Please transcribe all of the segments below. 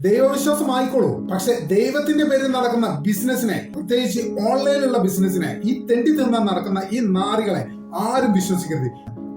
ദൈവവിശ്വാസം ആയിക്കോളൂ പക്ഷെ ദൈവത്തിന്റെ പേരിൽ നടക്കുന്ന ബിസിനസിനെ പ്രത്യേകിച്ച് ഓൺലൈനിലുള്ള ബിസിനസിനെ ഈ തെണ്ടി തിന്നാൻ നടക്കുന്ന ഈ നാറികളെ ആരും വിശ്വസിക്കരുത്.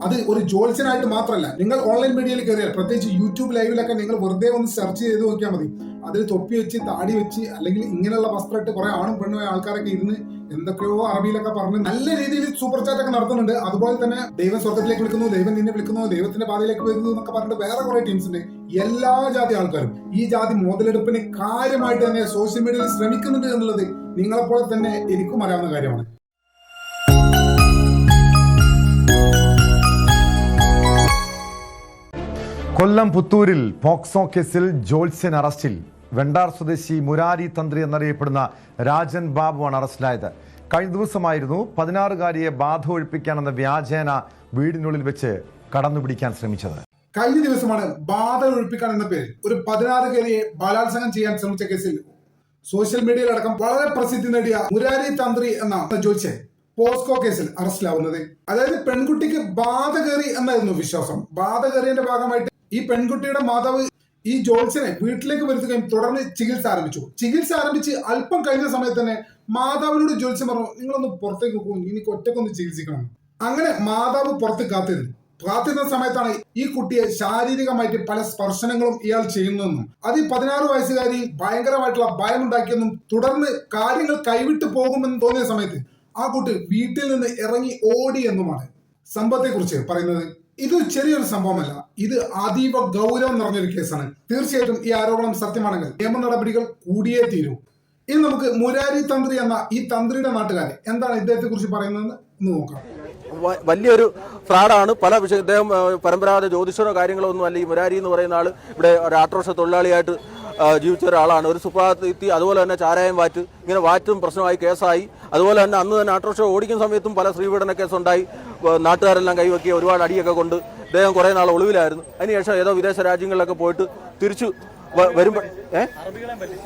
അത് ഒരു ജോത്സ്യനായിട്ട് മാത്രമല്ല നിങ്ങൾ ഓൺലൈൻ മീഡിയയിൽ കയറിയാൽ പ്രത്യേകിച്ച് യൂട്യൂബ് ലൈവിലൊക്കെ നിങ്ങൾ വെറുതെ ഒന്ന് സെർച്ച് ചെയ്ത് നോക്കിയാൽ മതി. അതിൽ തൊപ്പി വെച്ച് താടി വെച്ച് അല്ലെങ്കിൽ ഇങ്ങനെയുള്ള വസ്ത്രമിട്ട് കുറെ ആണും പെണ്ണുമായ ആൾക്കാരൊക്കെ ഇരുന്ന് എന്തൊക്കെയോ അറബിയിലൊക്കെ പറഞ്ഞ് നല്ല രീതിയിൽ സൂപ്പർ ചാറ്റ് ഒക്കെ നടത്തുന്നുണ്ട്. അതുപോലെ തന്നെ ദൈവം സ്വർഗത്തിലേക്ക് വിളിക്കുന്നു ദൈവം നിന്നെ വിളിക്കുന്നു ദൈവത്തിന്റെ പാതയിലേക്ക് വരുന്നു എന്നൊക്കെ പറഞ്ഞിട്ട് വേറെ കുറെ ടീംസ് ഉണ്ട്. എല്ലാ ജാതി ആൾക്കാരും ഈ ജാതി മുതലെടുപ്പിന് കാര്യമായിട്ട് തന്നെ സോഷ്യൽ മീഡിയയിൽ ശ്രമിക്കുന്നുണ്ട് എന്നുള്ളത് നിങ്ങളെപ്പോലെ തന്നെ എനിക്കും അറിയാവുന്ന കാര്യമാണ്. കൊല്ലം പുത്തൂരിൽ പോക്സോ കേസിൽ ജോത്സ്യൻ അറസ്റ്റിൽ. വെണ്ടാർ സ്വദേശി മുരാരി തന്ത്രി എന്നറിയപ്പെടുന്ന രാജൻ ബാബുവാണ് അറസ്റ്റിലായത്. കഴിഞ്ഞ ദിവസമായിരുന്നു പതിനാറുകാരിയെ ബാധ ഒഴിപ്പിക്കാനെന്ന വ്യാജേന വീടിനുള്ളിൽ വെച്ച് കടന്നുപിടിക്കാൻ ശ്രമിച്ചത്. കഴിഞ്ഞ ദിവസമാണ് ബാധ ഒഴിപ്പിക്കാൻ എന്ന പേരിൽ ഒരു പതിനാറുകാരിയെ ബലാത്സംഗം ചെയ്യാൻ ശ്രമിച്ച കേസിൽ സോഷ്യൽ മീഡിയയിലടക്കം വളരെ പ്രസിദ്ധി നേടിയ മുരാരി തന്ത്രി എന്ന ജോത്സ്യൻ പോസ്കോ കേസിൽ അറസ്റ്റിലാവുന്നത്. അതായത് പെൺകുട്ടിക്ക് ബാധ കയറി എന്നായിരുന്നു വിശ്വാസം. ബാധ കയറിയതിന്റെ ഭാഗമായിട്ട് ഈ പെൺകുട്ടിയുടെ മാതാവ് ഈ ജോത്സനെ വീട്ടിലേക്ക് വരുത്തുകയും തുടർന്ന് ചികിത്സ ആരംഭിച്ചു. ചികിത്സ ആരംഭിച്ച് അല്പം കഴിഞ്ഞ സമയത്ത് തന്നെ മാതാവിനോട് ജോത്സ്യം പറഞ്ഞു നിങ്ങളൊന്ന് പുറത്തേക്ക് പോകും എനിക്ക് ഒറ്റക്കൊന്ന് ചികിത്സിക്കണം. അങ്ങനെ മാതാവ് പുറത്ത് കാത്തിരുന്നു. കാത്തിരുന്ന സമയത്താണ് ഈ കുട്ടിയെ ശാരീരികമായിട്ട് പല സ്പർശനങ്ങളും ഇയാൾ ചെയ്യുന്നതെന്നും അത് ഈ പതിനാറ് വയസ്സുകാരി ഭയങ്കരമായിട്ടുള്ള ഭയമുണ്ടാക്കിയെന്നും തുടർന്ന് കാര്യങ്ങൾ കൈവിട്ടു പോകുമെന്ന് തോന്നിയ സമയത്ത് ആ കുട്ടി വീട്ടിൽ നിന്ന് ഇറങ്ങി ഓടി എന്നുമാണ് സംഭവത്തെ കുറിച്ച് പറയുന്നത്. ഇത് ചെറിയൊരു സംഭവമല്ല. ഇത് അതീവ ഗൗരവം നിറഞ്ഞൊരു കേസാണ്. തീർച്ചയായിട്ടും ഈ ആരോപണം സത്യമാണെങ്കിൽ നിയമ നടപടികൾ കൂടിയേ തീരൂ. ഇനി നമുക്ക് മുരാരി തന്ത്രി എന്ന ഈ തന്ത്രിയുടെ നാട്ടുകാരെ എന്താണ് ഇദ്ദേഹത്തെ കുറിച്ച് പറയുന്നതെന്ന് നോക്കാം. വലിയൊരു ഫ്രാഡാണ്. പല വിഷയ ഇദ്ദേഹം പരമ്പരാഗത ജ്യോതിഷരോ കാര്യങ്ങളോ ഒന്നും അല്ല. ഈ മുരാരി എന്ന് പറയുന്ന ആൾ ഇവിടെ ഒരു ആട്ടോറിക്ഷ തൊഴിലാളിയായിട്ട് ജീവിച്ച ഒരാളാണ്. ഒരു സുപ്രഭാതത്തി അതുപോലെ തന്നെ ചാരായം വാറ്റ്. ഇങ്ങനെ വാറ്റും പ്രശ്നമായി കേസായി. അതുപോലെ തന്നെ അന്ന് തന്നെ ആട്ടോറിക്ഷ ഓടിക്കുന്ന സമയത്തും പല സ്ത്രീപീഡന കേസുണ്ടായി. നാട്ടുകാരെല്ലാം കൈവക്കി ഒരുപാട് അടിയൊക്കെ കൊണ്ട് അദ്ദേഹം കുറേ നാൾ ഒളിവിലായിരുന്നു. അതിനുശേഷം ഏതോ വിദേശ രാജ്യങ്ങളിലൊക്കെ പോയിട്ട് തിരിച്ചു വരുമ്പോൾ ഏഹ്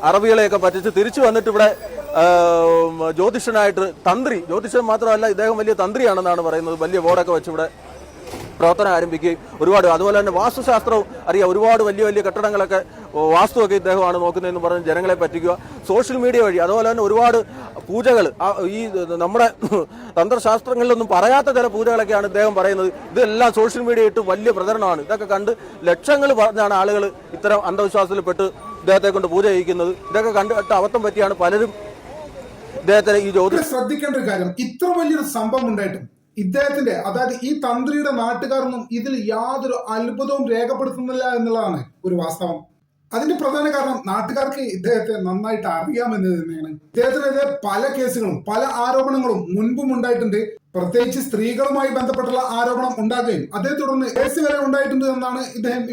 അറബികളെയൊക്കെ പറ്റിച്ച് തിരിച്ചു വന്നിട്ട് ഇവിടെ ജ്യോതിഷനായിട്ട് തന്ത്രി ജ്യോതിഷൻ മാത്രമല്ല ഇദ്ദേഹം വലിയ തന്ത്രിയാണെന്നാണ് പറയുന്നത്. വലിയ ബോർഡൊക്കെ വെച്ച് ഇവിടെ പ്രവർത്തനം ആരംഭിക്കുകയും ഒരുപാട് അതുപോലെ തന്നെ വാസ്തുശാസ്ത്രവും അറിയാം. ഒരുപാട് വലിയ വലിയ കെട്ടിടങ്ങളൊക്കെ വാസ്തുവൊക്കെ ഇദ്ദേഹമാണ് നോക്കുന്നതെന്ന് പറഞ്ഞ് ജനങ്ങളെ പറ്റിക്കുക. സോഷ്യൽ മീഡിയ വഴി അതുപോലെ തന്നെ ഒരുപാട് പൂജകൾ ഈ നമ്മുടെ തന്ത്രശാസ്ത്രങ്ങളിലൊന്നും പറയാത്ത ചില പൂജകളൊക്കെയാണ് ഇദ്ദേഹം പറയുന്നത്. ഇതെല്ലാം സോഷ്യൽ മീഡിയ ഇട്ട് വലിയ പ്രചരണമാണ്. ഇതൊക്കെ കണ്ട് ലക്ഷങ്ങൾ പറഞ്ഞാണ് ആളുകൾ ഇത്തരം അന്ധവിശ്വാസത്തിൽപ്പെട്ട് ഇദ്ദേഹത്തെ കൊണ്ട് പൂജ ചെയ്യിക്കുന്നത്. ഇതൊക്കെ കണ്ടിട്ട് അബദ്ധം പറ്റിയാണ് പലരും ഇദ്ദേഹത്തിന് ഈ ഇവിടെ ശ്രദ്ധിക്കേണ്ട ഒരു കാര്യം ഇത്ര വലിയൊരു സംഭവം ഉണ്ടായിട്ടും ഇദ്ദേഹത്തിന്റെ അതായത് ഈ തന്ത്രിയുടെ നാട്ടുകാരൊന്നും ഇതിൽ യാതൊരു അത്ഭുതവും രേഖപ്പെടുത്തുന്നില്ല എന്നുള്ളതാണ് ഒരു വാസ്തവം. അതിന്റെ പ്രധാന കാരണം നാട്ടുകാർക്ക് ഇദ്ദേഹത്തെ നന്നായിട്ട് അറിയാമെന്നത് തന്നെയാണ്. ഇദ്ദേഹത്തിനെതിരെ പല കേസുകളും പല ആരോപണങ്ങളും മുൻപും ഉണ്ടായിട്ടുണ്ട്. പ്രത്യേകിച്ച് സ്ത്രീകളുമായി ബന്ധപ്പെട്ടുള്ള ആരോപണം ഉണ്ടാക്കുകയും അതേ തുടർന്ന് കേസ് വരെ ഉണ്ടായിട്ടുണ്ട് എന്നാണ് ഇദ്ദേഹം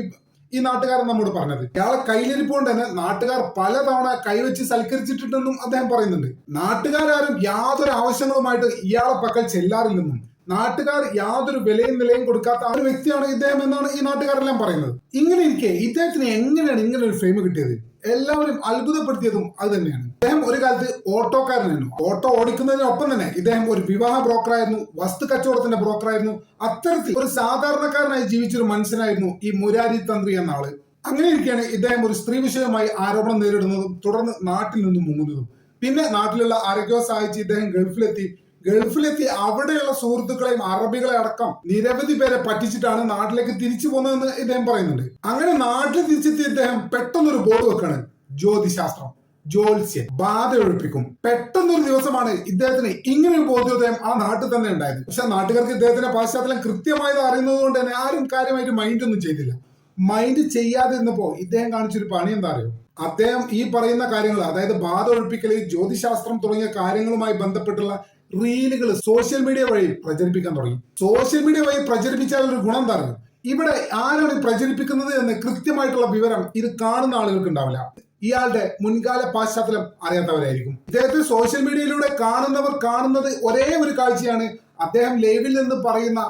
ഈ നാട്ടുകാരൻ നമ്മോട് പറഞ്ഞത്. ഇയാളെ കയ്യിലിരിപ്പ് കൊണ്ട് തന്നെ നാട്ടുകാർ പലതവണ കൈവച്ച് സൽക്കരിച്ചിട്ടുണ്ടെന്നും അദ്ദേഹം പറയുന്നുണ്ട്. നാട്ടുകാരും യാതൊരു ആവശ്യങ്ങളുമായിട്ട് ഇയാളെ പക്കൽ ചെല്ലാറില്ലെന്നും നാട്ടുകാർ യാതൊരു വിലയും നിലയും കൊടുക്കാത്ത ആ ഒരു വ്യക്തിയാണ് ഇദ്ദേഹം എന്നാണ് ഈ നാട്ടുകാരെല്ലാം പറയുന്നത്. ഇങ്ങനെ ഇരിക്കെ ഇദ്ദേഹത്തിന് എങ്ങനെയാണ് ഇങ്ങനെ ഒരു ഫെയിം കിട്ടിയത്? എല്ലാവരും അത്ഭുതപ്പെടുത്തിയതും അത് തന്നെയാണ്. ഇദ്ദേഹം ഒരു കാലത്ത് ഓട്ടോക്കാരനായിരുന്നു. ഓട്ടോ ഓടിക്കുന്നതിനൊപ്പം തന്നെ ഇദ്ദേഹം ഒരു വിവാഹ ബ്രോക്കറായിരുന്നു വസ്തു കച്ചവടത്തിന്റെ ബ്രോക്കറായിരുന്നു. അത്തരത്തിൽ ഒരു സാധാരണക്കാരനായി ജീവിച്ചൊരു മനുഷ്യനായിരുന്നു ഈ മുരാരി തന്ത്രി എന്ന ആൾ അങ്ങനെ ഇരിക്കെയാണ് ഇദ്ദേഹം ഒരു സ്ത്രീ വിഷയമായി ആരോപണം നേരിടുന്നതും തുടർന്ന് നാട്ടിൽ നിന്നും മുങ്ങുന്നതും. പിന്നെ നാട്ടിലുള്ള ആരോഗ്യ സഹായിച്ച് ഇദ്ദേഹം ഗൾഫിലെത്തി ഗൾഫിലെത്തി അവിടെയുള്ള സുഹൃത്തുക്കളെയും അറബികളെ അടക്കം നിരവധി പേരെ പറ്റിച്ചിട്ടാണ് നാട്ടിലേക്ക് തിരിച്ചു പോകുന്നതെന്ന് ഇദ്ദേഹം പറയുന്നുണ്ട്. അങ്ങനെ നാട്ടിൽ തിരിച്ചെത്തിയ ഇദ്ദേഹം പെട്ടെന്നൊരു ബോർഡ് വെക്കാണ്. ജ്യോതിശാസ്ത്രം ജ്യോത്സ്യം ബാധ ഒഴിപ്പിക്കും. പെട്ടെന്നൊരു ദിവസമാണ് ഇദ്ദേഹത്തിന് ഇങ്ങനെ ഒരു ബോധ്യോദയം ആ നാട്ടിൽ തന്നെ ഉണ്ടായത്. പക്ഷെ നാട്ടുകാർക്ക് ഇദ്ദേഹത്തിന്റെ പാശ്ചാത്തലം കൃത്യമായത് അറിയുന്നത് കൊണ്ട് തന്നെ ആരും കാര്യമായിട്ട് മൈൻഡ് ഒന്നും ചെയ്തില്ല. മൈൻഡ് ചെയ്യാതെ ഇരുന്നപ്പോ ഇദ്ദേഹം കാണിച്ചൊരു പണി എന്താ അറിയോ? അദ്ദേഹം ഈ പറയുന്ന കാര്യങ്ങൾ അതായത് ബാധ ഒഴിപ്പിക്കൽ ജ്യോതിശാസ്ത്രം തുടങ്ങിയ കാര്യങ്ങളുമായി ബന്ധപ്പെട്ടുള്ള റീലുകൾ സോഷ്യൽ മീഡിയ വഴി പ്രചരിപ്പിക്കാൻ തുടങ്ങി. സോഷ്യൽ മീഡിയ വഴി പ്രചരിപ്പിച്ചാൽ ഒരു ഗുണം എന്താ ഇവിടെ ആരാണ് പ്രചരിപ്പിക്കുന്നത് എന്ന് കൃത്യമായിട്ടുള്ള വിവരം ഇത് കാണുന്ന ആളുകൾക്ക് ഉണ്ടാവില്ല. ഇയാളുടെ മുൻകാല പാശ്ചാത്തലം അറിയാത്തവരായിരിക്കും. ഇദ്ദേഹത്തെ സോഷ്യൽ മീഡിയയിലൂടെ കാണുന്നവർ കാണുന്നത് ഒരേ ഒരു കാഴ്ചയാണ്. അദ്ദേഹം ലൈവിൽ നിന്ന് പറയുന്ന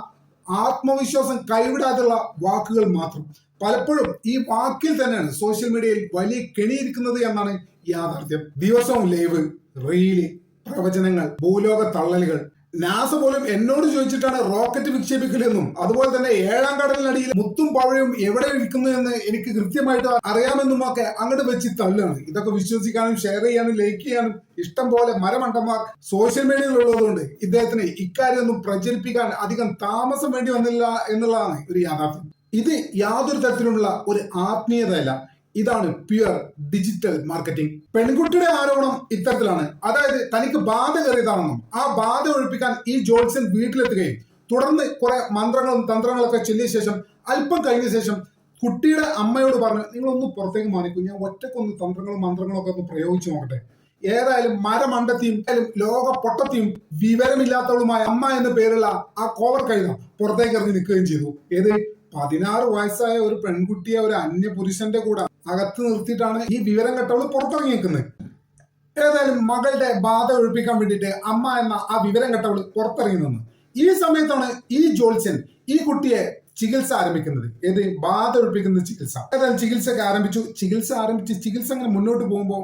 ആത്മവിശ്വാസം കൈവിടാതുള്ള വാക്കുകൾ മാത്രം. പലപ്പോഴും ഈ വാക്കിൽ തന്നെയാണ് സോഷ്യൽ മീഡിയയിൽ വലിയ കെണിയിരിക്കുന്നത് എന്നാണ് യാഥാർത്ഥ്യം. ദിവസവും ലൈവ് റീൽ പ്രവചനങ്ങൾ ഭൂലോക തള്ളലുകൾ നാസ പോലും എന്നോട് ചോദിച്ചിട്ടാണ് റോക്കറ്റ് വിക്ഷേപിക്കലെന്നും അതുപോലെ തന്നെ ഏഴാം കടലിനടിയിൽ മുത്തും പഴയും എവിടെ ഇരിക്കുന്നു എന്ന് എനിക്ക് കൃത്യമായിട്ട് അറിയാമെന്നും ഒക്കെ അങ്ങോട്ട് വെച്ച് തള്ളുകയാണ്. ഇതൊക്കെ വിശ്വസിക്കാനും ഷെയർ ചെയ്യാനും ലൈക്ക് ചെയ്യാനും ഇഷ്ടം പോലെ മരമണ്ടന്മാർ സോഷ്യൽ മീഡിയയിലുള്ളതുകൊണ്ട് ഇദ്ദേഹത്തിന് ഇക്കാര്യമൊന്നും പ്രചരിപ്പിക്കാൻ അധികം താമസം വേണ്ടി വന്നില്ല എന്നുള്ളതാണ് ഒരു യാഥാർത്ഥ്യം. ഇത് യാതൊരു തരത്തിലുള്ള ഒരു ആത്മീയതയല്ല. ഇതാണ് പ്യുവർ ഡിജിറ്റൽ മാർക്കറ്റിംഗ് പെൺകുട്ടിയുടെ ആരോപണം ഇത്തരത്തിലാണ്. അതായത് തനിക്ക് ബാധ കയറിയതാണെന്നും ആ ബാധ ഒഴിപ്പിക്കാൻ ഈ ജോൺസൺ വീട്ടിലെത്തുകയും തുടർന്ന് കുറെ മന്ത്രങ്ങളും തന്ത്രങ്ങളൊക്കെ ചൊല്ലിയ ശേഷം അല്പം കഴിഞ്ഞ ശേഷം കുട്ടിയുടെ അമ്മയോട് പറഞ്ഞു നിങ്ങളൊന്ന് പുറത്തേക്ക് മാനിക്കും ഞാൻ ഒറ്റക്കൊന്ന് തന്ത്രങ്ങളും മന്ത്രങ്ങളും ഒക്കെ ഒന്ന് പ്രയോഗിച്ചു നോക്കട്ടെ. ഏതായാലും മരമണ്ടത്തിയും ലോക പൊട്ടത്തിയും വിവരമില്ലാത്തവളുമായ അമ്മ എന്ന പേരുള്ള ആ കോവർ കഴുത പുറത്തേക്ക് ഇറങ്ങി നിൽക്കുകയും ചെയ്തു. ഏത്? പതിനാറ് വയസ്സായ ഒരു പെൺകുട്ടിയെ ഒരു അന്യ പുരുഷന്റെ കൂടെ അകത്ത് നിർത്തിയിട്ടാണ് ഈ വിവരം കെട്ടവൾ പുറത്തിറങ്ങി നിൽക്കുന്നത് ഏതായാലും മകളുടെ ബാധ ഒഴിപ്പിക്കാൻ വേണ്ടിയിട്ട് അമ്മ എന്ന ആ വിവരം കെട്ടവൾ പുറത്തിറങ്ങി നിന്നു ഈ സമയത്താണ് ഈ ജോൾസൻ ഈ കുട്ടിയെ ചികിത്സ ആരംഭിക്കുന്നത്. ഏത്? ബാധ ഒഴിപ്പിക്കുന്ന ചികിത്സ. ഏതായാലും ചികിത്സയൊക്കെ ആരംഭിച്ചു. ചികിത്സ ആരംഭിച്ച് ചികിത്സ അങ്ങനെ മുന്നോട്ട് പോകുമ്പോൾ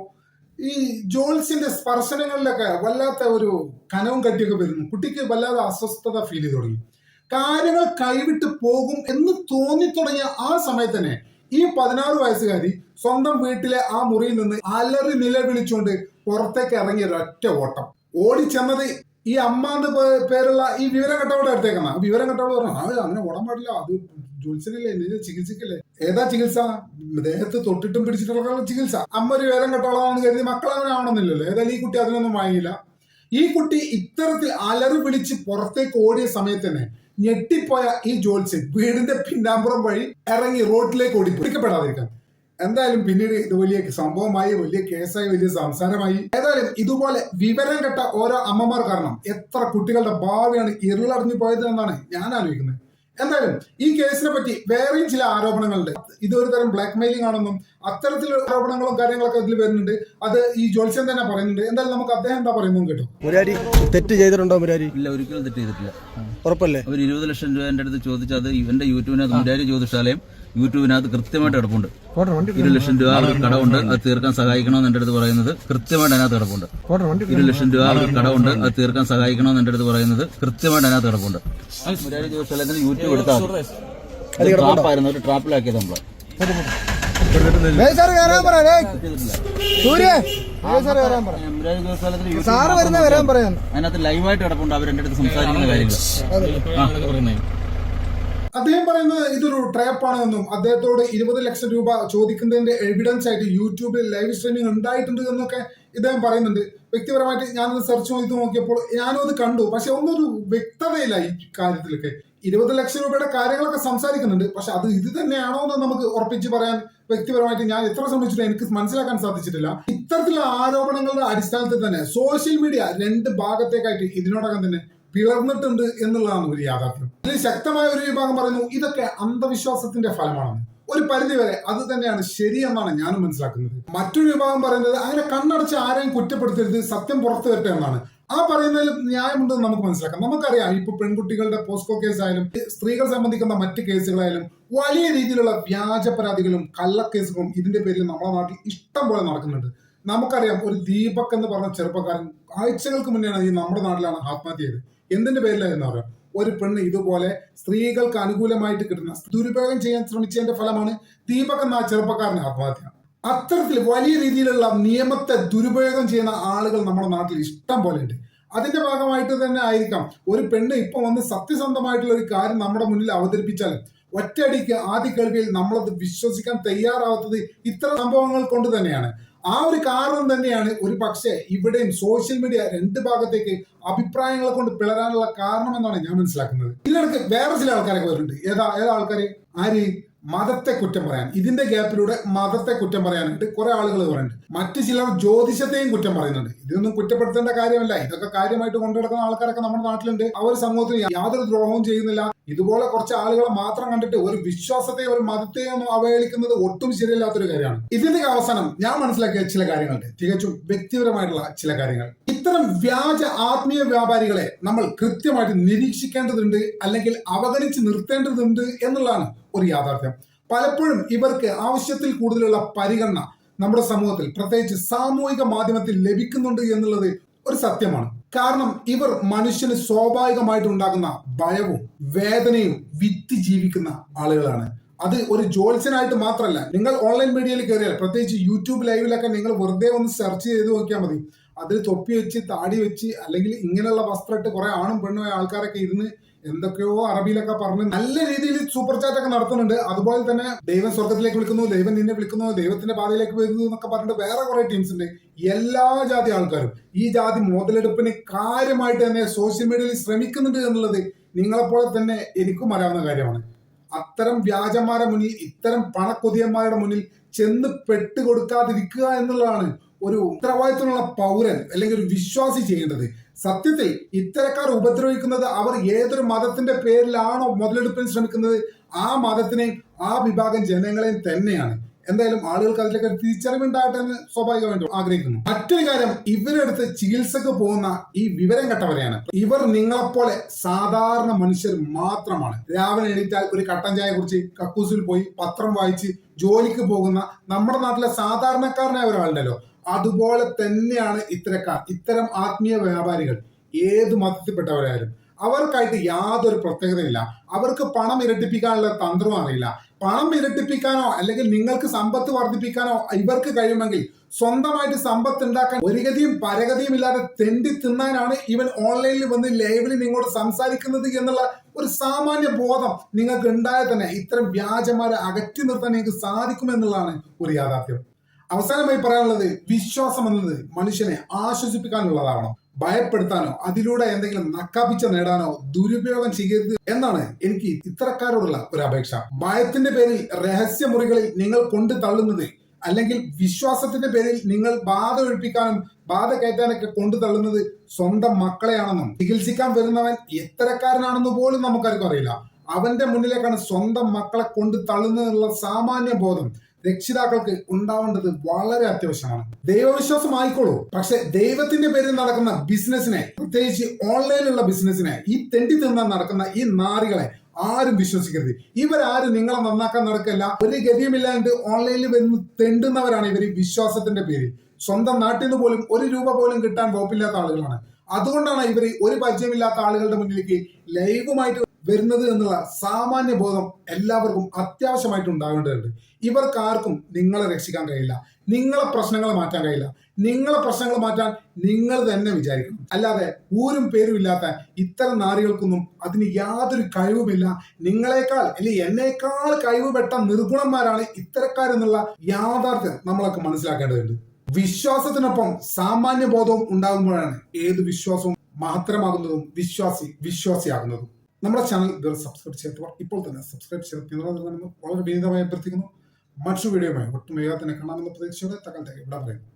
ഈ ജോൾസിന്റെ സ്പർശനങ്ങളിലൊക്കെ വല്ലാത്ത ഒരു കനവും കട്ടിയൊക്കെ വരുന്നു. കുട്ടിക്ക് വല്ലാതെ അസ്വസ്ഥത ഫീൽ ചെയ്ത് തുടങ്ങി. കാര്യങ്ങൾ കൈവിട്ട് പോകും എന്ന് തോന്നി തുടങ്ങിയ ആ സമയത്ത് തന്നെ ഈ പതിനാറ് വയസ്സുകാരി സ്വന്തം വീട്ടിലെ ആ മുറിയിൽ നിന്ന് അലറി നിലവിളിച്ചുകൊണ്ട് പുറത്തേക്ക് ഇറങ്ങിയ ഒരൊറ്റ ഓട്ടം. ഓടി ചെന്നത് ഈ അമ്മ എന്ന് പേ- പേരുള്ള ഈ വിവരം കെട്ടവളുടെ അടുത്തേക്കാണ്. വിവരം കെട്ടവൾ പറഞ്ഞു അത് അങ്ങനെ ഓടാൻ പാടില്ല. അത് ജോലിച്ചില്ലേ നിന്നെ ചികിത്സിക്കല്ലേ? ഏതാ ചികിത്സ? ദേഹത്ത് തൊട്ടിട്ടും പിടിച്ചിട്ടുള്ള ചികിത്സ. അമ്മ ഒരു വിവരം കെട്ടവളാണെന്ന് കരുതി മക്കൾ അങ്ങനെ ആവണമെന്നില്ലല്ലോ ഏതായാലും ഈ കുട്ടി അതിനൊന്നും വാങ്ങിയില്ല. ഈ കുട്ടി ഇത്തരത്തിൽ അലറി വിളിച്ച് പുറത്തേക്ക് ഓടിയ സമയത്ത് തന്നെ ഞെട്ടിപ്പോയ ഈ ജോത്സ്യൻ വീടിന്റെ പിന്നാമ്പുറം വഴി ഇറങ്ങി റോഡിലേക്ക് ഓടി പിടിക്കപ്പെടാതിരിക്കാൻ എന്തായാലും പിന്നീട് ഇത് വലിയ സംഭവമായി വലിയ കേസായി വലിയ സംസാരമായി. ഏതായാലും ഇതുപോലെ വിവരം കെട്ട ഓരോ അമ്മമാർ കാരണം എത്ര കുട്ടികളുടെ ഭാവിയാണ് ഇരുളടഞ്ഞു പോയത് എന്നാണ് ഞാൻ ആലോചിക്കുന്നത്. എന്തായാലും ഈ കേസിനെ പറ്റി വേറെയും ചില ആരോപണങ്ങളുണ്ട്. ഇത് ഒരു തരം ബ്ലാക്ക് മെയിലിംഗ് ആണെന്നും അത്തരത്തിലുള്ള ആരോപണങ്ങളും കാര്യങ്ങളൊക്കെ അതിൽ വരുന്നുണ്ട്. അത് ഈ ജോത്സ്യൻ തന്നെ പറയുന്നുണ്ട്. എന്തായാലും നമുക്ക് അദ്ദേഹം എന്താ പറയുന്നു കേട്ടോ. മുരാരി തെറ്റ് ചെയ്തിട്ടുണ്ടോ മുരാരി? ഇല്ല ഒരിക്കലും തെറ്റ് ചെയ്തിട്ടില്ല. ഉറപ്പല്ലേ? ഒരു ഇരുപത് ലക്ഷം രൂപ എന്റെ അടുത്ത് ചോദിച്ചത് ഇവന്റെ യൂട്യൂബിനകത്ത് മുരാരി ജ്യോതിഷാലയം യൂട്യൂബിനകത്ത് കൃത്യമായിട്ട് കിടപ്പുണ്ട്. ഇരു ലക്ഷം രൂപ കടമുണ്ട് അത് തീർക്കാൻ സഹായിക്കണമെന്ന് എന്റെ അടുത്ത് പറയുന്നത് കൃത്യമായിട്ട് അതിനകത്ത് കിടപ്പുണ്ട്. ഇരു ലക്ഷം രൂപ കടമുണ്ട് അത് തീർക്കാൻ സഹായിക്കണമെന്ന് എന്റെ അടുത്ത് പറയുന്നത് കൃത്യമായിട്ട് അതിനകത്ത് കിടപ്പുണ്ട്. യൂട്യൂബ് എടുത്താൽ ട്രാപ്പായിരുന്നു ഒരു ട്രാപ്പിലാക്കിയത് നമ്മൾ. അതിനകത്ത് ലൈവായിട്ട് കിടപ്പുണ്ട് അവർ എന്റെ അടുത്ത് സംസാരിക്കുന്ന കാര്യങ്ങൾ അദ്ദേഹം പറയുന്നത് ഇതൊരു ട്രാപ്പാണ് എന്നും അദ്ദേഹത്തോട് ഇരുപത് ലക്ഷം രൂപ ചോദിക്കുന്നതിന്റെ എവിഡൻസ് ആയിട്ട് യൂട്യൂബിൽ ലൈവ് സ്ട്രീമിംഗ് ഉണ്ടായിട്ടുണ്ട് എന്നൊക്കെ ഇദ്ദേഹം പറയുന്നുണ്ട്. വ്യക്തിപരമായിട്ട് ഞാനത് സെർച്ച് ചെയ്ത് നോക്കിയപ്പോൾ ഞാനും അത് കണ്ടു. പക്ഷെ ഒന്നൊരു വ്യക്തതയില്ല ഈ കാര്യത്തിലൊക്കെ. ഇരുപത് ലക്ഷം രൂപയുടെ കാര്യങ്ങളൊക്കെ സംസാരിക്കുന്നുണ്ട്. പക്ഷെ അത് ഇത് തന്നെയാണോ എന്ന് നമുക്ക് ഉറപ്പിച്ച് പറയാൻ വ്യക്തിപരമായിട്ട് ഞാൻ എത്ര ശ്രമിച്ചിട്ടും എനിക്ക് മനസ്സിലാക്കാൻ സാധിച്ചിട്ടില്ല. ഇത്തരത്തിലുള്ള ആരോപണങ്ങളുടെ അടിസ്ഥാനത്തിൽ തന്നെ സോഷ്യൽ മീഡിയ രണ്ട് ഭാഗത്തേക്കായിട്ട് ഇതിനോടകം തന്നെ പിളർന്നിട്ടുണ്ട് എന്നുള്ളതാണ് ഒരു യാഥാർത്ഥ്യം. ഇതിൽ ശക്തമായ ഒരു വിഭാഗം പറയുന്നു ഇതൊക്കെ അന്ധവിശ്വാസത്തിന്റെ ഫലമാണെന്ന് ഒരു പരിധിവരെ അത് തന്നെയാണ് ശരിയെന്നാണ് ഞാനും മനസ്സിലാക്കുന്നത്. മറ്റൊരു വിഭാഗം പറയുന്നത് അങ്ങനെ കണ്ണടച്ച് ആരെയും കുറ്റപ്പെടുത്തരുത് സത്യം പുറത്തു വരട്ടെ എന്നാണ്. ആ പറയുന്നതിൽ ന്യായമുണ്ടെന്ന് നമുക്ക് മനസ്സിലാക്കാം. നമുക്കറിയാം ഇപ്പൊ പെൺകുട്ടികളുടെ പോസ്കോ കേസായാലും സ്ത്രീകൾ സംബന്ധിക്കുന്ന മറ്റ് കേസുകളായാലും വലിയ രീതിയിലുള്ള വ്യാജ പരാതികളും കള്ളക്കേസുകളും ഇതിന്റെ പേരിൽ നമ്മുടെ നാട്ടിൽ ഇഷ്ടം പോലെ നടക്കുന്നുണ്ട്. നമുക്കറിയാം ഒരു ദീപക് എന്ന് പറഞ്ഞ ചെറുപ്പക്കാരൻ ആഴ്ചകൾക്ക് മുന്നെയാണ് ഈ നമ്മുടെ നാട്ടിലാണ് ആത്മഹത്യ ചെയ്തത്. എന്തിന്റെ പേരിലായിരുന്നു അറിയാം. ഒരു പെണ്ണ് ഇതുപോലെ സ്ത്രീകൾക്ക് അനുകൂലമായിട്ട് കിട്ടുന്ന ദുരുപയോഗം ചെയ്യാൻ ശ്രമിച്ചതിന്റെ ഫലമാണ് ദീപക് എന്ന ചെറുപ്പക്കാരന് ആത്മഹത്യ. അത്തരത്തിൽ വലിയ രീതിയിലുള്ള നിയമത്തെ ദുരുപയോഗം ചെയ്യുന്ന ആളുകൾ നമ്മുടെ നാട്ടിൽ ഇഷ്ടം പോലെ ഉണ്ട്. അതിന്റെ ഭാഗമായിട്ട് തന്നെ ആയിരിക്കാം ഒരു പെണ്ണ് ഇപ്പൊ വന്ന് സത്യസന്ധമായിട്ടുള്ള ഒരു കാര്യം നമ്മുടെ മുന്നിൽ അവതരിപ്പിച്ചാൽ ഒറ്റയടിക്ക് ആദ്യ കേൾവിയിൽ നമ്മളത് വിശ്വസിക്കാൻ തയ്യാറാവാത്തത് ഇത്തരം സംഭവങ്ങൾ കൊണ്ട് തന്നെയാണ്. ആ ഒരു കാരണം തന്നെയാണ് ഒരു പക്ഷേ ഇവിടെയും സോഷ്യൽ മീഡിയ രണ്ട് ഭാഗത്തേക്ക് അഭിപ്രായങ്ങളെ കൊണ്ട് പിളരാനുള്ള കാരണം എന്നാണ് ഞാൻ മനസ്സിലാക്കുന്നത്. ഇതിനിടയ്ക്ക് വേറെ ചില ആൾക്കാരൊക്കെ വരുന്നുണ്ട്. ഏതാ ഏതാ ആൾക്കാർ ആര്? മതത്തെ കുറ്റം പറയാൻ. ഇതിന്റെ ഗ്യാപ്പിലൂടെ മതത്തെ കുറ്റം പറയാനായിട്ട് കുറെ ആളുകൾ പറയുന്നുണ്ട് മറ്റു ചിലർ ജ്യോതിഷത്തെയും കുറ്റം പറയുന്നുണ്ട്. ഇതൊന്നും കുറ്റപ്പെടുത്തേണ്ട കാര്യമല്ല. ഇതൊക്കെ കാര്യമായിട്ട് കൊണ്ടുനടക്കുന്ന ആൾക്കാരൊക്കെ നമ്മുടെ നാട്ടിലുണ്ട്. അവർ സമൂഹത്തിന് യാതൊരു ദ്രോഹവും ചെയ്യുന്നില്ല. ഇതുപോലെ കുറച്ച് ആളുകളെ മാത്രം കണ്ടിട്ട് ഒരു വിശ്വാസത്തെയും ഒരു മതത്തെയും അവഹേളിക്കുന്നത് ഒട്ടും ശരിയല്ലാത്തൊരു കാര്യമാണ്. ഇതിന്റെ അവസാനം ഞാൻ മനസ്സിലാക്കിയ ചില കാര്യങ്ങളുണ്ട്. തികച്ചും വ്യക്തിപരമായിട്ടുള്ള ചില കാര്യങ്ങൾ. ഇത്തരം വ്യാജ ആത്മീയ വ്യാപാരികളെ നമ്മൾ കൃത്യമായിട്ട് നിരീക്ഷിക്കേണ്ടതുണ്ട് അല്ലെങ്കിൽ അവഗണിച്ച് നിർത്തേണ്ടതുണ്ട് എന്നുള്ളതാണ് ഒരു യാഥാർത്ഥ്യം. പലപ്പോഴും ഇവർക്ക് ആവശ്യത്തിൽ കൂടുതലുള്ള പരിഗണന നമ്മുടെ സമൂഹത്തിൽ പ്രത്യേകിച്ച് സാമൂഹിക മാധ്യമത്തിൽ ലഭിക്കുന്നുണ്ട് എന്നുള്ളത് ഒരു സത്യമാണ്. കാരണം ഇവർ മനുഷ്യന് സ്വാഭാവികമായിട്ട് ഉണ്ടാകുന്ന ഭയവും വേദനയും വിറ്റ് ജീവിക്കുന്ന ആളുകളാണ്. അത് ഒരു ജോത്സ്യനായിട്ട് മാത്രമല്ല നിങ്ങൾ ഓൺലൈൻ മീഡിയയിൽ കയറിയാൽ പ്രത്യേകിച്ച് യൂട്യൂബ് ലൈവിലൊക്കെ നിങ്ങൾ വെറുതെ ഒന്ന് സെർച്ച് ചെയ്ത് നോക്കിയാൽ മതി. അതിൽ തൊപ്പി വെച്ച് താടി വെച്ച് അല്ലെങ്കിൽ ഇങ്ങനെയുള്ള വസ്ത്രമിട്ട് കുറെ ആണും പെണ്ണും ആൾക്കാരൊക്കെ ഇരുന്ന് എന്തൊക്കെയോ അറബിയിലൊക്കെ പറഞ്ഞ് നല്ല രീതിയിൽ സൂപ്പർ ചാറ്റ് ഒക്കെ നടത്തുന്നുണ്ട്. അതുപോലെ തന്നെ ദൈവം സ്വർഗത്തിലേക്ക് വിളിക്കുന്നു ദൈവം നിന്നെ വിളിക്കുന്നു ദൈവത്തിന്റെ പാതയിലേക്ക് വരുന്നു എന്നൊക്കെ പറഞ്ഞിട്ട് വേറെ കുറെ ടീംസ് ഉണ്ട്. എല്ലാ ജാതി ആൾക്കാരും ഈ ജാതി മുതലെടുപ്പിന് കാര്യമായിട്ട് തന്നെ സോഷ്യൽ മീഡിയയിൽ ശ്രമിക്കുന്നുണ്ട് എന്നുള്ളത് നിങ്ങളെപ്പോലെ തന്നെ എനിക്കും അറിയാവുന്ന കാര്യമാണ്. അത്തരം വ്യാജന്മാരുടെ മുന്നിൽ ഇത്തരം പണക്കൊതിയന്മാരുടെ മുന്നിൽ ചെന്ന് പെട്ടുകൊടുക്കാതിരിക്കുക എന്നുള്ളതാണ് ഒരു ഉത്തരവാദിത്തമുള്ള പൗരൻ അല്ലെങ്കിൽ ഒരു വിശ്വാസി ചെയ്യേണ്ടത്. സത്യത്തിൽ ഇത്തരക്കാർ ഉപദ്രവിക്കുന്നത് അവർ ഏതൊരു മതത്തിന്റെ പേരിലാണോ മുതലെടുപ്പിന് ശ്രമിക്കുന്നത്? ആ മതത്തിനെയും ആ വിഭാഗം ജനങ്ങളെയും തന്നെയാണ്. എന്തായാലും ആളുകൾക്ക് അതിലൊക്കെ തിരിച്ചറിവുണ്ടാകട്ടെ എന്ന് സ്വാഭാവികമായിട്ടും ആഗ്രഹിക്കുന്നു. മറ്റൊരു കാര്യം ഇവരെടുത്ത് ചികിത്സക്ക് പോകുന്ന ഈ വിവരം കെട്ടവരെയാണ്. ഇവർ നിങ്ങളെപ്പോലെ സാധാരണ മനുഷ്യർ മാത്രമാണ്. രാവിലെ എണീറ്റാൽ ഒരു കട്ടൻ ചായ കുറിച്ച് കക്കൂസിൽ പോയി പത്രം വായിച്ച് ജോലിക്ക് പോകുന്ന നമ്മുടെ നാട്ടിലെ സാധാരണക്കാരനായ ഒരാളുണ്ടല്ലോ. അതുപോലെ തന്നെയാണ് ഇത്തരക്കാർ ഇത്തരം ആത്മീയ വ്യാപാരികൾ. ഏത് മതത്തിൽപ്പെട്ടവരായാലും. അവർക്കായിട്ട് യാതൊരു പ്രത്യേകതയില്ല. അവർക്ക് പണം ഇരട്ടിപ്പിക്കാനുള്ള തന്ത്രവും അറിയില്ല. പണം ഇരട്ടിപ്പിക്കാനോ അല്ലെങ്കിൽ നിങ്ങൾക്ക് സമ്പത്ത് വർദ്ധിപ്പിക്കാനോ ഇവർക്ക് കഴിയുമെങ്കിൽ സ്വന്തമായിട്ട് സമ്പത്ത് ഉണ്ടാക്കാൻ ഒരുഗതിയും പരഗതിയും ഇല്ലാതെ തെണ്ടി തിന്നാനാണ് ഇവൻ ഓൺലൈനിൽ വന്ന് ലൈവിൽ നിങ്ങളോട് സംസാരിക്കുന്നത് എന്നുള്ള ഒരു സാമാന്യ ബോധം നിങ്ങൾക്ക് ഉണ്ടായാൽ തന്നെ ഇത്തരം വ്യാജന്മാരെ അകറ്റി നിർത്താൻ നിങ്ങൾക്ക് സാധിക്കുമെന്നുള്ളതാണ് ഒരു യാഥാർത്ഥ്യം. അവസാനമായി പറയാനുള്ളത് വിശ്വാസം എന്നത് മനുഷ്യനെ ആശ്വസിപ്പിക്കാനുള്ളതാവണം. ഭയപ്പെടുത്താനോ അതിലൂടെ എന്തെങ്കിലും നക്കാപ്പിച്ച നേടാനോ ദുരുപയോഗം ചെയ്യരുത് എന്നാണ് എനിക്ക് ഇത്തരക്കാരോടുള്ള ഒരു അപേക്ഷ. ഭയത്തിന്റെ പേരിൽ രഹസ്യമുറികളിൽ നിങ്ങൾ കൊണ്ടു തള്ളുന്നത് അല്ലെങ്കിൽ വിശ്വാസത്തിന്റെ പേരിൽ നിങ്ങൾ ബാധ ഒഴിപ്പിക്കാനും ബാധ കയറ്റാനൊക്കെ കൊണ്ടു തള്ളുന്നത് സ്വന്തം മക്കളെയാണെന്നും ചികിത്സിക്കാൻ വരുന്നവൻ എത്തരക്കാരനാണെന്ന് പോലും നമുക്കാർക്കും അറിയില്ല. അവന്റെ മുന്നിലേക്കാണ് സ്വന്തം മക്കളെ കൊണ്ടു തള്ളുന്നതിനുള്ള സാമാന്യ ബോധം രക്ഷിതാക്കൾക്ക് ഉണ്ടാവേണ്ടത് വളരെ അത്യാവശ്യമാണ്. ദൈവവിശ്വാസം ആയിക്കോളൂ പക്ഷെ ദൈവത്തിന്റെ പേരിൽ നടക്കുന്ന ബിസിനസ്സിനെ പ്രത്യേകിച്ച് ഓൺലൈനിലുള്ള ബിസിനസ്സിനെ ഈ തെണ്ടി തിന്നാൻ നടക്കുന്ന ഈ നാറികളെ ആരും വിശ്വസിക്കരുത്. ഇവരാരും നിങ്ങളെ നന്നാക്കാൻ നടക്കല്ല. ഒരു ഗതിയുമില്ലാണ്ട് ഓൺലൈനിൽ വന്ന് തെണ്ടുന്നവരാണ് ഇവർ വിശ്വാസത്തിന്റെ പേരിൽ. സ്വന്തം നാട്ടിൽ നിന്ന് പോലും ഒരു രൂപ പോലും കിട്ടാൻ വകുപ്പില്ലാത്ത ആളുകളാണ്. അതുകൊണ്ടാണ് ഇവർ ഒരു പരിചയമില്ലാത്ത ആളുകളുടെ മുന്നിലേക്ക് ലൈവുമായിട്ട് വരുന്നത് എന്നുള്ള സാമാന്യ ബോധം എല്ലാവർക്കും അത്യാവശ്യമായിട്ട് ഉണ്ടാകേണ്ടതുണ്ട്. ഇവർക്ക് ആർക്കും നിങ്ങളെ രക്ഷിക്കാൻ കഴിയില്ല. നിങ്ങളെ പ്രശ്നങ്ങൾ മാറ്റാൻ കഴിയില്ല. നിങ്ങളെ പ്രശ്നങ്ങൾ മാറ്റാൻ നിങ്ങൾ തന്നെ വിചാരിക്കണം. അല്ലാതെ ഊരും പേരും ഇല്ലാത്ത ഇത്തരം നാരികൾക്കൊന്നും അതിന് യാതൊരു കഴിവുമില്ല. നിങ്ങളെക്കാൾ അല്ലെങ്കിൽ എന്നേക്കാൾ കഴിവ് പെട്ട നിർഗുണന്മാരാണ് ഇത്തരക്കാരെന്നുള്ള യാഥാർത്ഥ്യം നമ്മളൊക്കെ മനസ്സിലാക്കേണ്ടതുണ്ട്. വിശ്വാസത്തിനൊപ്പം സാമാന്യ ബോധവും ഉണ്ടാകുമ്പോഴാണ് ഏത് വിശ്വാസവും മഹത്തരമാകുന്നതും വിശ്വാസി വിശ്വാസിയാകുന്നതും. നമ്മുടെ ചാനൽ സബ്സ്ക്രൈബ് ചെയ്യാത്തവർ ഇപ്പോൾ തന്നെ സബ്സ്ക്രൈബ് ചെയ്ത് വളരെ വിനീതമായി അഭ്യർത്ഥിക്കുന്നു. മറ്റൊരു വീഡിയോയുമായി ഒട്ടും വേഗത്തിൽ തന്നെ കാണാമെന്ന പ്രതീക്ഷയോടെ തകൽ ഇവിടെ പറയുന്നു